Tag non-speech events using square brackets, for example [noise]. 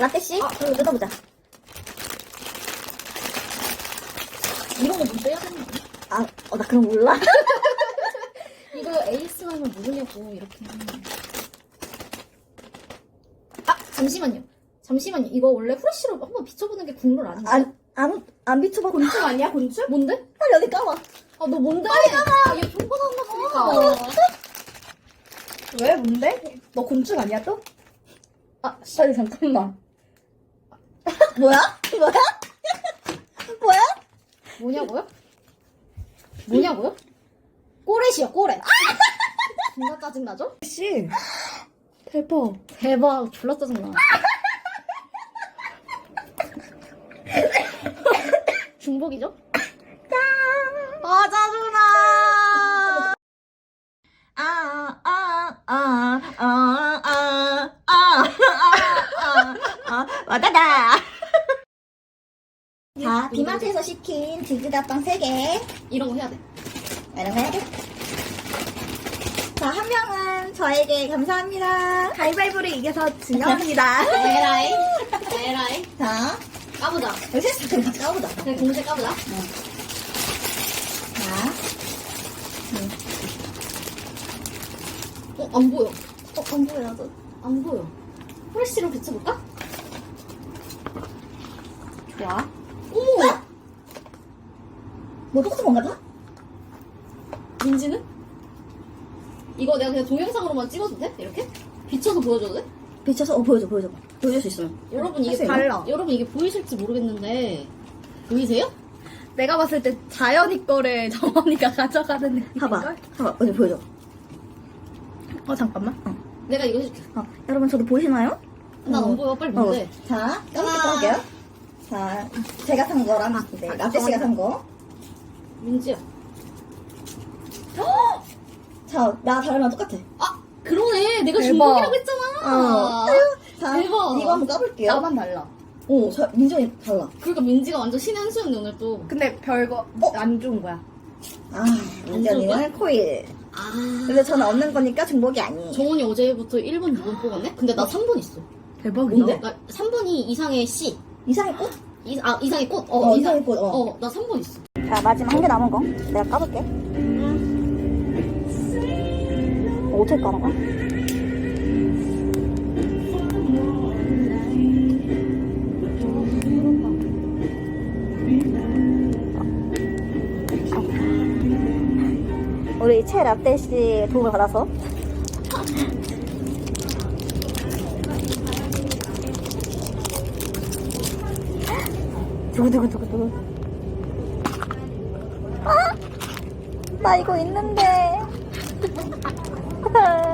라떼씨? 그럼 뜯어보자. 이런 거 해야 되는 거 아, 어, 나거 몰라. [laughs] 이거 에이스 하면 모르냐고 이렇게 아 잠시만요 잠시만요 이거 원래 후레쉬로 한번 비춰보는 게 국룰 아닌가? 안, 안, 안 비춰봐. 곤충 아니야 곤충? 뭔데? 빨리 어디 까봐. 아 너 뭔데? 빨리 가봐 얘 정보 나왔으니까 왜? 뭔데? 너 곤충 아니야 또? 아, 빨리 잠깐만. 뭐야? 뭐야? 뭐야? 뭐냐고요? 뭐냐고요? 꼬렛이요 꼬렛 존나 짜증나죠? 씨. 대박. 대박 졸라 짜증나 [laughs] 중복이죠? 아 짜증나 아, 와다다. [laughs] 자, 비마트에서 시킨 디지다빵 3개. 이런 거 해야 돼 이런 거 해야 돼? 자, 한 명은 저에게 감사합니다. 가위바위보를 이겨서 진영입니다. 에라이 에라이 자, 까보자 여기 세트 같이 까보자. 그냥 동시에 까보자 자, 어, 안 보여. 어, 안 보여, 나도. 안 보여. 후레쉬로 비춰볼까? 좋아. 어머! 뭐 똑같은 건가 봐? 민지는? 이거 내가 그냥 동영상으로만 찍어도 돼? 이렇게? 비춰서 보여줘도 돼? 비춰서, 어, 보여줘, 보여줘. 보여줄 수 있으면. 여러분 이게. 보- 달라. 여러분 이게 보이실지 모르겠는데 보이세요? 내가 봤을 때 자연이 거를 [laughs] 정원이가 가져가는 느낌. 봐봐. 봐봐, 어디 보여줘. 어, 잠깐만. 내가 이거 해줄게. 어, 여러분, 저도 보이시나요? 난 어. 안 보여. 빨리 어, 뭔데? 자, 까맣게 아. 까볼게요. 자, 제가 산 거랑, 네, 아, 라떼 씨가 산 거. 민지야. 자, 나 다르면 똑같아. 아 그러네. 내가 대박. 중복이라고 했잖아. 자, 대박. 이거 한번 까볼게요. 나만 달라. 오, 자, 민정이 달라. 그러니까 민지가 완전 신의 한 수였네 오늘 또. 근데 별거 어? 안 좋은 거야. 아, 민정이는 코일. 아. 근데 저는 없는 거니까 중복이 아니에요. 정원이 어제부터 1번, 2번 뽑았네? 근데 나 3번 있어. 대박이다. 뭔데? 나 3번이 이상의 C. 이상의 꽃? 이, 아, 이상의 꽃? 어, 어, 이상, 이상의 꽃, 어. 어, 나 3번 있어. 자, 마지막 한 개 남은 거. 내가 까볼게. 어떻게 까는 거야? 우리 채 라떼 씨 도움을 받아서 두구두구두구두구 아! 나 이거 있는데 [laughs]